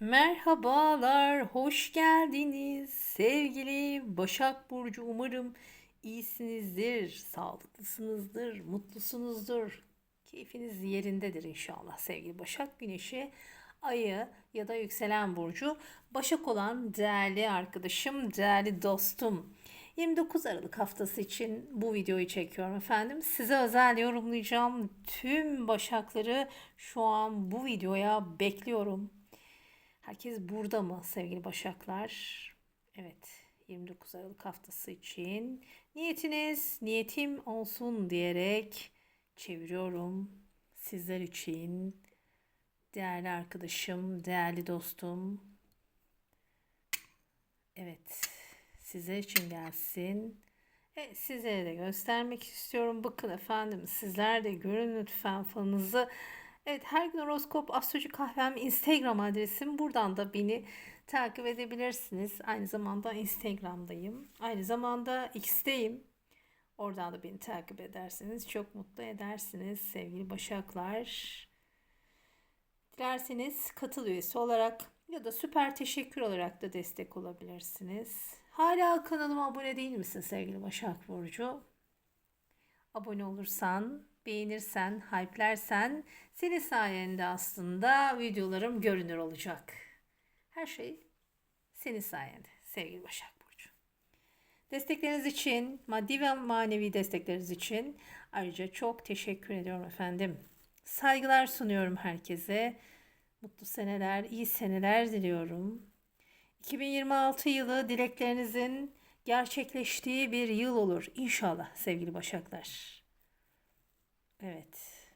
Merhabalar, hoş geldiniz. Sevgili Başak Burcu, umarım iyisinizdir, sağlıklısınızdır, mutlusunuzdur. Keyfiniz yerindedir inşallah sevgili Başak Güneşi, Ayı ya da yükselen burcu Başak olan değerli arkadaşım, değerli dostum. 29 Aralık haftası için bu videoyu çekiyorum efendim. Size özel yorumlayacağım. Tüm Başakları şu an bu videoya bekliyorum. Herkes burada mı sevgili Başaklar? Evet, 29 Aralık haftası için niyetiniz niyetim olsun diyerek çeviriyorum. Sizler için değerli arkadaşım, değerli dostum. Evet, sizler için gelsin. E, sizlere de göstermek istiyorum. Bakın efendim sizler de görün lütfen falınızı. Evet her gün horoskop astroloji kahvem Instagram adresim. Buradan da beni takip edebilirsiniz. Aynı zamanda Instagram'dayım. Aynı zamanda X'teyim. Oradan da beni takip ederseniz çok mutlu edersiniz sevgili Başaklar. Dilerseniz katıl üyesi olarak ya da süper teşekkür olarak da destek olabilirsiniz. Hala kanalıma abone değil misin sevgili Başak Burcu? Abone olursan, beğenirsen, hype'lersen senin sayende aslında videolarım görünür olacak. Her şey senin sayende sevgili Başak Burcu. Destekleriniz için, maddi ve manevi destekleriniz için ayrıca çok teşekkür ediyorum efendim. Saygılar sunuyorum herkese. Mutlu seneler, iyi seneler diliyorum. 2026 yılı dileklerinizin gerçekleştiği bir yıl olur inşallah sevgili Başaklar. Evet.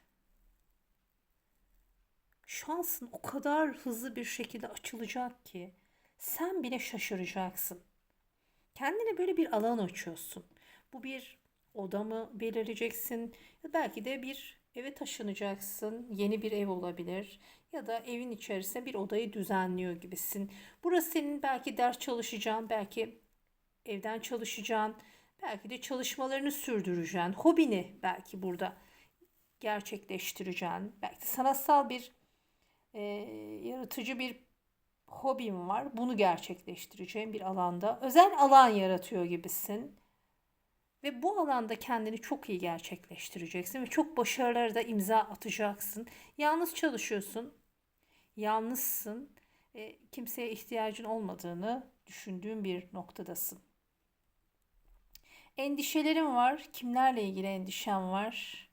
Şansın o kadar hızlı bir şekilde açılacak ki sen bile şaşıracaksın. Kendine böyle bir alan açıyorsun. Bu bir oda mı belirleyeceksin? Belki de bir eve taşınacaksın. Yeni bir ev olabilir. Ya da evin içerisinde bir odayı düzenliyor gibisin. Burası senin belki ders çalışacağın, belki evden çalışacağın, belki de çalışmalarını sürdüreceksin. Hobini belki burada gerçekleştireceksin. Belki sanatsal bir e, yaratıcı bir hobin var. Bunu gerçekleştireceğin bir alanda. Özel alan yaratıyor gibisin. Ve bu alanda kendini çok iyi gerçekleştireceksin ve çok başarılara da imza atacaksın. Yalnız çalışıyorsun. Yalnızsın. E, kimseye ihtiyacın olmadığını düşündüğün bir noktadasın. Endişelerim var. Kimlerle ilgili endişem var?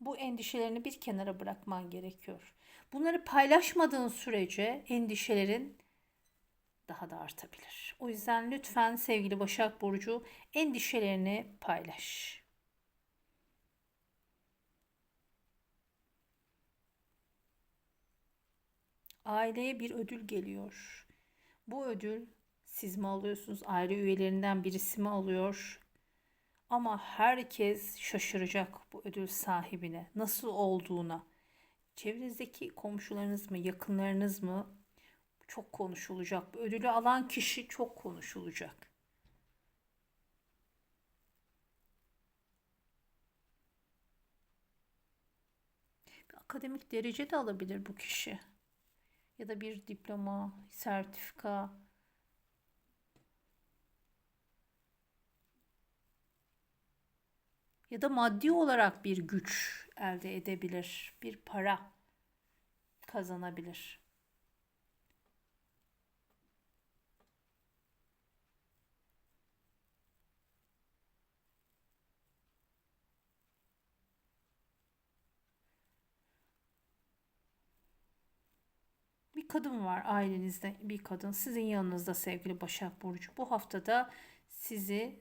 Bu endişelerini bir kenara bırakman gerekiyor. Bunları paylaşmadığın sürece endişelerin daha da artabilir. O yüzden lütfen sevgili Başak Burcu endişelerini paylaş. Aileye bir ödül geliyor. Bu ödül siz mi alıyorsunuz? Aile üyelerinden birisi mi alıyor? Ama herkes şaşıracak bu ödül sahibine. Nasıl olduğuna. Çevrenizdeki komşularınız mı, yakınlarınız mı çok konuşulacak. Bu ödülü alan kişi çok konuşulacak. Bir akademik derece de alabilir bu kişi. Ya da bir diploma, sertifika, ya da maddi olarak bir güç elde edebilir, bir para kazanabilir. Bir kadın var ailenizde bir kadın sizin yanınızda sevgili Başak Burcu. Bu haftada sizi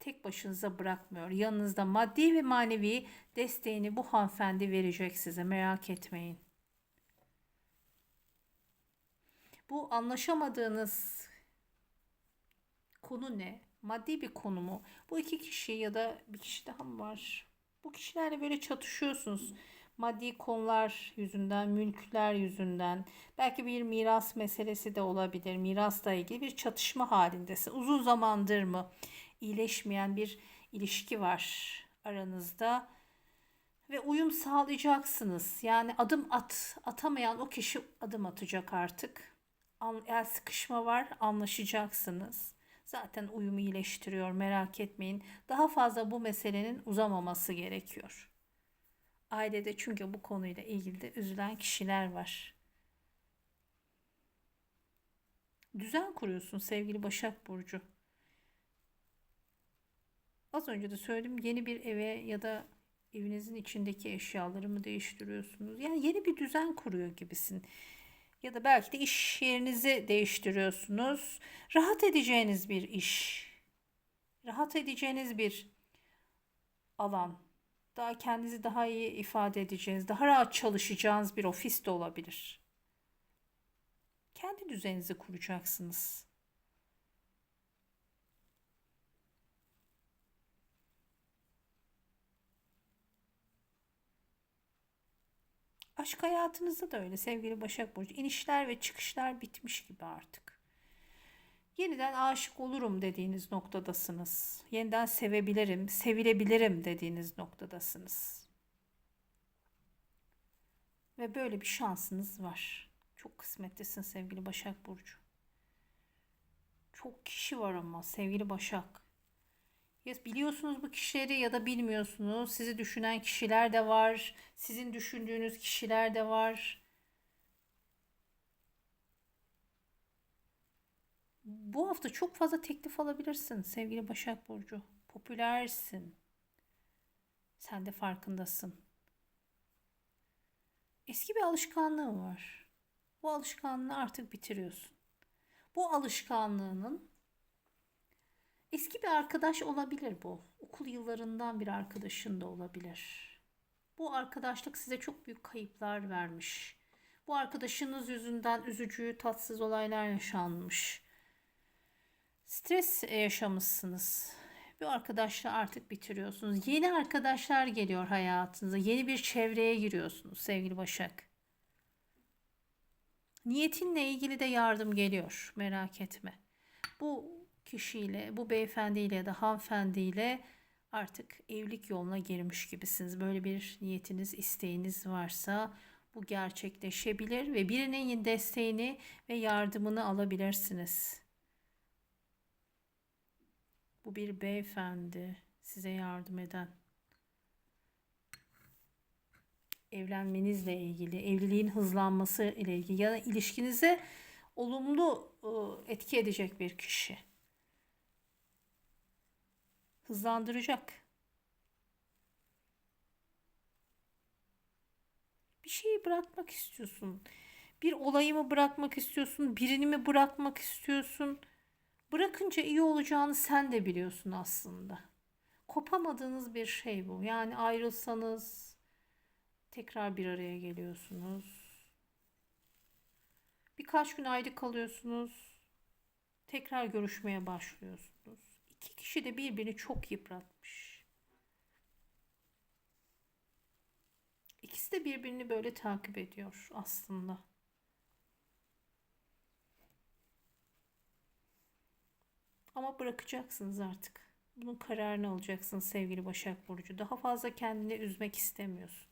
tek başınıza bırakmıyor. Yanınızda maddi ve manevi desteğini bu hanımefendi verecek size merak etmeyin. Bu anlaşamadığınız konu ne? Maddi bir konu mu? Bu iki kişi ya da bir kişi daha mı var? Bu kişilerle böyle çatışıyorsunuz. Maddi konular yüzünden, mülkler yüzünden, belki bir miras meselesi de olabilir. Mirasla ilgili bir çatışma halindesin. Uzun zamandır mı? İyileşmeyen bir ilişki var aranızda. ve uyum sağlayacaksınız. Yani adım at atamayan o kişi adım atacak artık. Eğer sıkışma var anlaşacaksınız. Zaten uyumu iyileştiriyor merak etmeyin. Daha fazla bu meselenin uzamaması gerekiyor. Ailede çünkü bu konuyla ilgili de üzülen kişiler var. Düzen kuruyorsun sevgili Başak Burcu. Az önce de söyledim yeni bir eve ya da evinizin içindeki eşyaları mı değiştiriyorsunuz? Yani yeni bir düzen kuruyor gibisin. Ya da belki de iş yerinizi değiştiriyorsunuz. Rahat edeceğiniz bir iş. Rahat edeceğiniz bir alan. Daha kendinizi daha iyi ifade edeceğiniz, daha rahat çalışacağınız bir ofis de olabilir. Kendi düzeninizi kuracaksınız. Aşk hayatınızda da öyle sevgili Başak Burcu. İnişler ve çıkışlar bitmiş gibi artık. Yeniden aşık olurum dediğiniz noktadasınız. Yeniden sevebilirim, sevilebilirim dediğiniz noktadasınız. Ve böyle bir şansınız var. Çok kısmetlisin sevgili Başak Burcu. Çok kişi var ama sevgili Başak. Ya biliyorsunuz bu kişileri ya da bilmiyorsunuz. Sizi düşünen kişiler de var. Sizin düşündüğünüz kişiler de var. Bu hafta çok fazla teklif alabilirsin sevgili Başak Burcu. Popülersin. Sen de farkındasın. Eski bir alışkanlığın var. Bu alışkanlığı artık bitiriyorsun. Bu alışkanlığının eski bir arkadaş olabilir bu. Okul yıllarından bir arkadaşın da olabilir. Bu arkadaşlık size çok büyük kayıplar vermiş. Bu arkadaşınız yüzünden üzücü, tatsız olaylar yaşanmış. Stres yaşamışsınız. Bir arkadaşla artık bitiriyorsunuz. Yeni arkadaşlar geliyor hayatınıza. Yeni bir çevreye giriyorsunuz sevgili Başak. Niyetinle ilgili de yardım geliyor. Merak etme. Bu kişiyle, bu beyefendiyle ya da hanımefendiyle artık evlilik yoluna girmiş gibisiniz. Böyle bir niyetiniz, isteğiniz varsa bu gerçekleşebilir ve birinin desteğini ve yardımını alabilirsiniz. Bu bir beyefendi size yardım eden. Evlenmenizle ilgili, evliliğin hızlanması ile ilgili ya da ilişkinize olumlu ıı, etki edecek bir kişi. Hızlandıracak. Bir şeyi bırakmak istiyorsun. Bir olayı mı bırakmak istiyorsun? Birini mi bırakmak istiyorsun? Bırakınca iyi olacağını sen de biliyorsun aslında. Kopamadığınız bir şey bu. Yani ayrılsanız tekrar bir araya geliyorsunuz. Birkaç gün ayrı kalıyorsunuz. Tekrar görüşmeye başlıyorsunuz. İki kişi de birbirini çok yıpratmış. İkisi de birbirini böyle takip ediyor aslında. Ama bırakacaksınız artık. Bunun kararını alacaksın sevgili Başak Burcu. Daha fazla kendini üzmek istemiyorsun.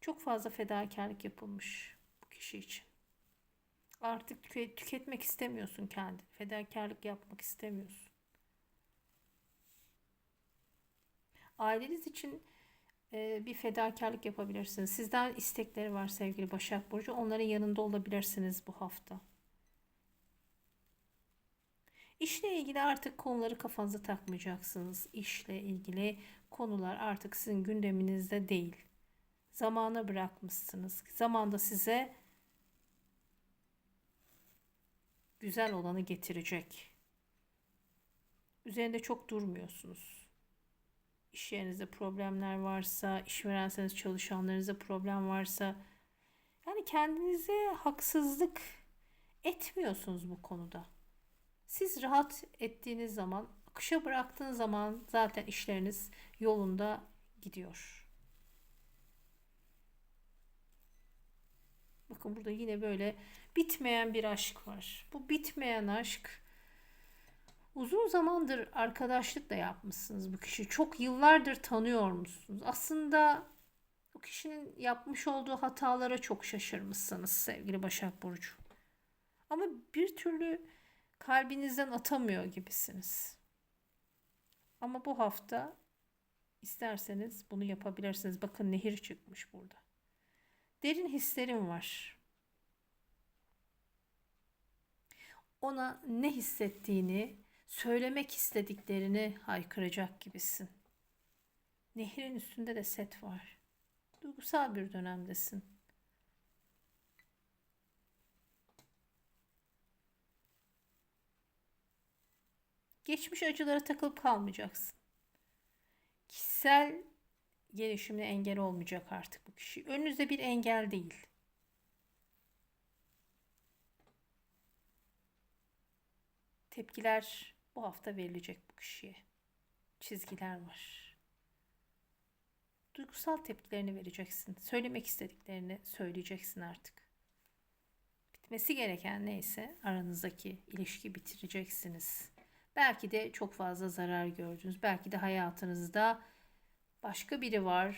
Çok fazla fedakarlık yapılmış bu kişi için. Artık tüke- tüketmek istemiyorsun kendini. Fedakarlık yapmak istemiyorsun. Aileniz için e, bir fedakarlık yapabilirsiniz. Sizden istekleri var sevgili Başak Burcu. Onların yanında olabilirsiniz bu hafta. İşle ilgili artık konuları kafanıza takmayacaksınız. İşle ilgili konular artık sizin gündeminizde değil. Zamana bırakmışsınız. Zamanda size güzel olanı getirecek. Üzerinde çok durmuyorsunuz. İş yerinizde problemler varsa, işverenseniz çalışanlarınızda problem varsa yani kendinize haksızlık etmiyorsunuz bu konuda. Siz rahat ettiğiniz zaman, akışa bıraktığınız zaman zaten işleriniz yolunda gidiyor. Bakın burada yine böyle bitmeyen bir aşk var. Bu bitmeyen aşk Uzun zamandır arkadaşlık da yapmışsınız bu kişi. Çok yıllardır tanıyor musunuz? Aslında bu kişinin yapmış olduğu hatalara çok şaşırmışsınız sevgili Başak Burcu. Ama bir türlü kalbinizden atamıyor gibisiniz. Ama bu hafta isterseniz bunu yapabilirsiniz. Bakın nehir çıkmış burada. Derin hislerim var. Ona ne hissettiğini, söylemek istediklerini haykıracak gibisin. Nehrin üstünde de set var. Duygusal bir dönemdesin. Geçmiş acılara takılıp kalmayacaksın. Kişisel gelişimine engel olmayacak artık bu kişi. Önünüzde bir engel değil. Tepkiler bu hafta verilecek bu kişiye. Çizgiler var. Duygusal tepkilerini vereceksin. Söylemek istediklerini söyleyeceksin artık. Bitmesi gereken neyse aranızdaki ilişki bitireceksiniz. Belki de çok fazla zarar gördünüz. Belki de hayatınızda başka biri var.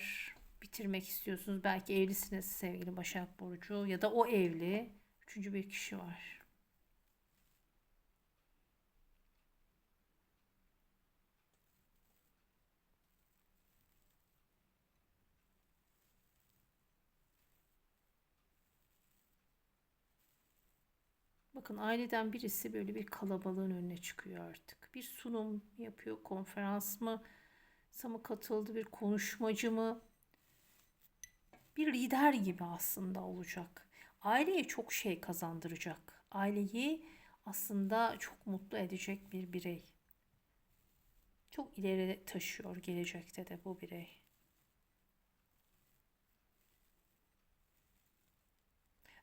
Bitirmek istiyorsunuz. Belki evlisiniz sevgili Başak Burcu ya da o evli. Üçüncü bir kişi var. Bakın aileden birisi böyle bir kalabalığın önüne çıkıyor artık. Bir sunum yapıyor, konferans mı, mı katıldı, bir konuşmacı mı? Bir lider gibi aslında olacak. Aileye çok şey kazandıracak. Aileyi aslında çok mutlu edecek bir birey. Çok ileri taşıyor gelecekte de bu birey.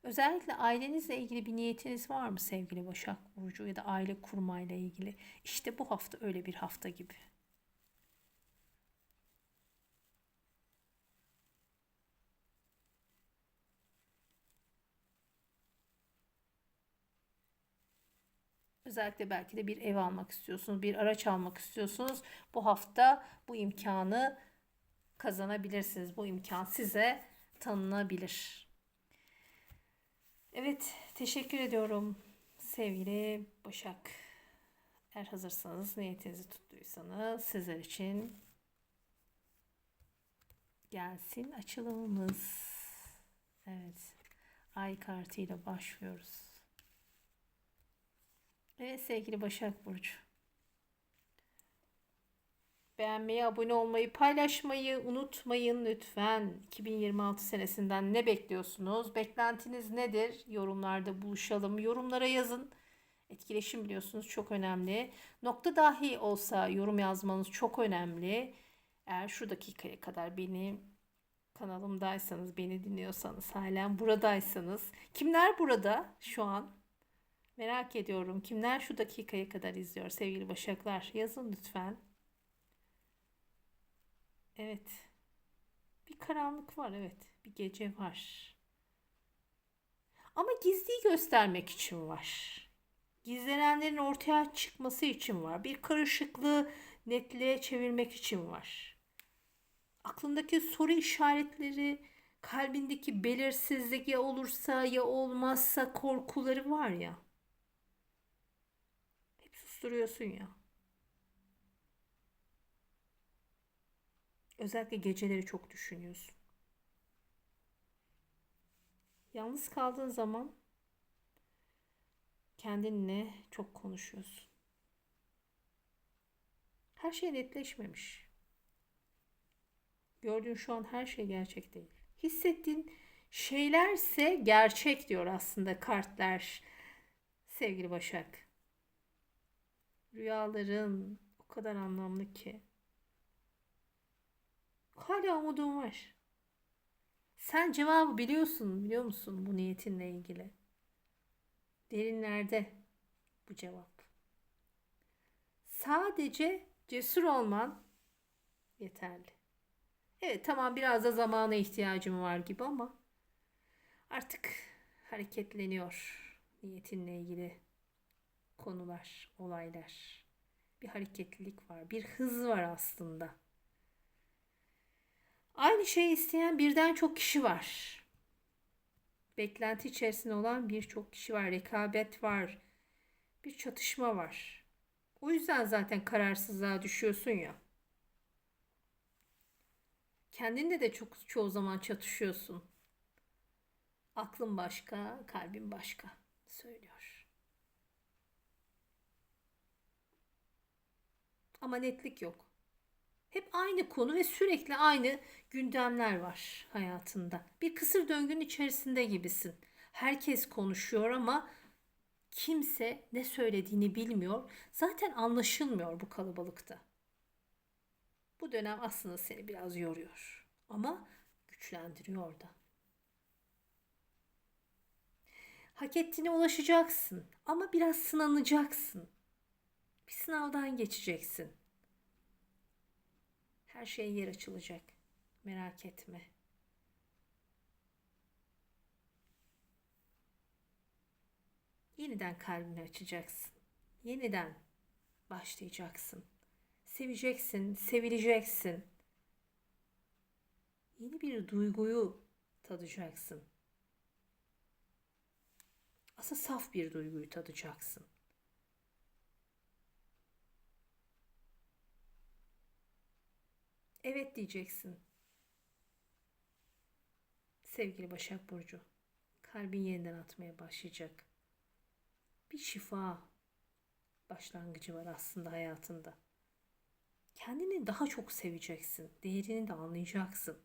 Özellikle ailenizle ilgili bir niyetiniz var mı sevgili Başak Burcu ya da aile kurmayla ilgili? İşte bu hafta öyle bir hafta gibi. Özellikle belki de bir ev almak istiyorsunuz, bir araç almak istiyorsunuz. Bu hafta bu imkanı kazanabilirsiniz. Bu imkan size tanınabilir. Evet, teşekkür ediyorum sevgili Başak. Eğer hazırsanız, niyetinizi tuttuysanız sizler için gelsin açılımımız. Evet, ay kartıyla başlıyoruz. Evet sevgili Başak Burcu. Beğenmeyi, abone olmayı, paylaşmayı unutmayın lütfen. 2026 senesinden ne bekliyorsunuz? Beklentiniz nedir? Yorumlarda buluşalım. Yorumlara yazın. Etkileşim biliyorsunuz çok önemli. Nokta dahi olsa yorum yazmanız çok önemli. Eğer şu dakikaya kadar beni kanalımdaysanız, beni dinliyorsanız, halen buradaysanız. Kimler burada şu an? Merak ediyorum. Kimler şu dakikaya kadar izliyor sevgili Başaklar? Yazın lütfen. Evet. Bir karanlık var evet. Bir gece var. Ama gizliyi göstermek için var. Gizlenenlerin ortaya çıkması için var. Bir karışıklığı netliğe çevirmek için var. Aklındaki soru işaretleri, kalbindeki belirsizlik ya olursa ya olmazsa korkuları var ya. Hep susturuyorsun ya. Özellikle geceleri çok düşünüyorsun. Yalnız kaldığın zaman kendinle çok konuşuyorsun. Her şey netleşmemiş. Gördüğün şu an her şey gerçek değil. Hissettiğin şeylerse gerçek diyor aslında kartlar. Sevgili Başak. Rüyaların o kadar anlamlı ki. Hala umudum var. Sen cevabı biliyorsun, biliyor musun bu niyetinle ilgili? Derinlerde bu cevap. Sadece cesur olman yeterli. Evet tamam biraz da zamana ihtiyacım var gibi ama artık hareketleniyor niyetinle ilgili konular, olaylar. Bir hareketlilik var, bir hız var aslında. Aynı şeyi isteyen birden çok kişi var. Beklenti içerisinde olan birçok kişi var. Rekabet var. Bir çatışma var. O yüzden zaten kararsızlığa düşüyorsun ya. Kendinle de çok çoğu zaman çatışıyorsun. Aklın başka, kalbin başka söylüyor. Ama netlik yok. Hep aynı konu ve sürekli aynı gündemler var hayatında. Bir kısır döngünün içerisinde gibisin. Herkes konuşuyor ama kimse ne söylediğini bilmiyor. Zaten anlaşılmıyor bu kalabalıkta. Bu dönem aslında seni biraz yoruyor ama güçlendiriyor da. Hak ettiğine ulaşacaksın ama biraz sınanacaksın. Bir sınavdan geçeceksin. Her şeye yer açılacak. Merak etme. Yeniden kalbini açacaksın. Yeniden başlayacaksın. Seveceksin, sevileceksin. Yeni bir duyguyu tadacaksın. Aslında saf bir duyguyu tadacaksın. Evet diyeceksin. Sevgili Başak Burcu, kalbin yeniden atmaya başlayacak. Bir şifa başlangıcı var aslında hayatında. Kendini daha çok seveceksin. Değerini de anlayacaksın.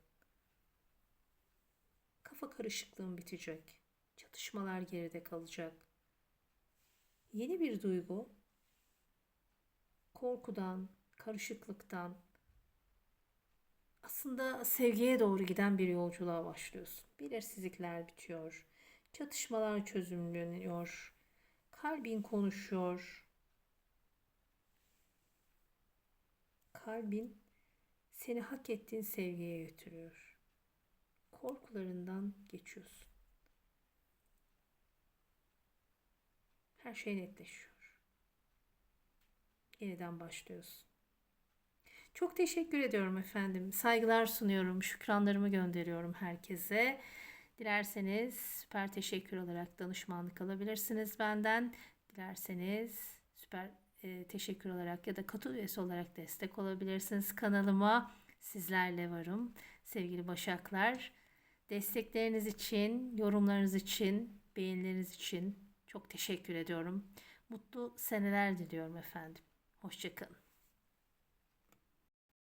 Kafa karışıklığın bitecek. Çatışmalar geride kalacak. Yeni bir duygu korkudan, karışıklıktan, aslında sevgiye doğru giden bir yolculuğa başlıyorsun. Belirsizlikler bitiyor. Çatışmalar çözümleniyor. Kalbin konuşuyor. Kalbin seni hak ettiğin sevgiye götürüyor. Korkularından geçiyorsun. Her şey netleşiyor. Yeniden başlıyorsun. Çok teşekkür ediyorum efendim. Saygılar sunuyorum. Şükranlarımı gönderiyorum herkese. Dilerseniz süper teşekkür olarak danışmanlık alabilirsiniz benden. Dilerseniz süper e, teşekkür olarak ya da katıl üyesi olarak destek olabilirsiniz kanalıma. Sizlerle varım. Sevgili Başaklar. Destekleriniz için, yorumlarınız için, beğenileriniz için çok teşekkür ediyorum. Mutlu seneler diliyorum efendim. Hoşçakalın.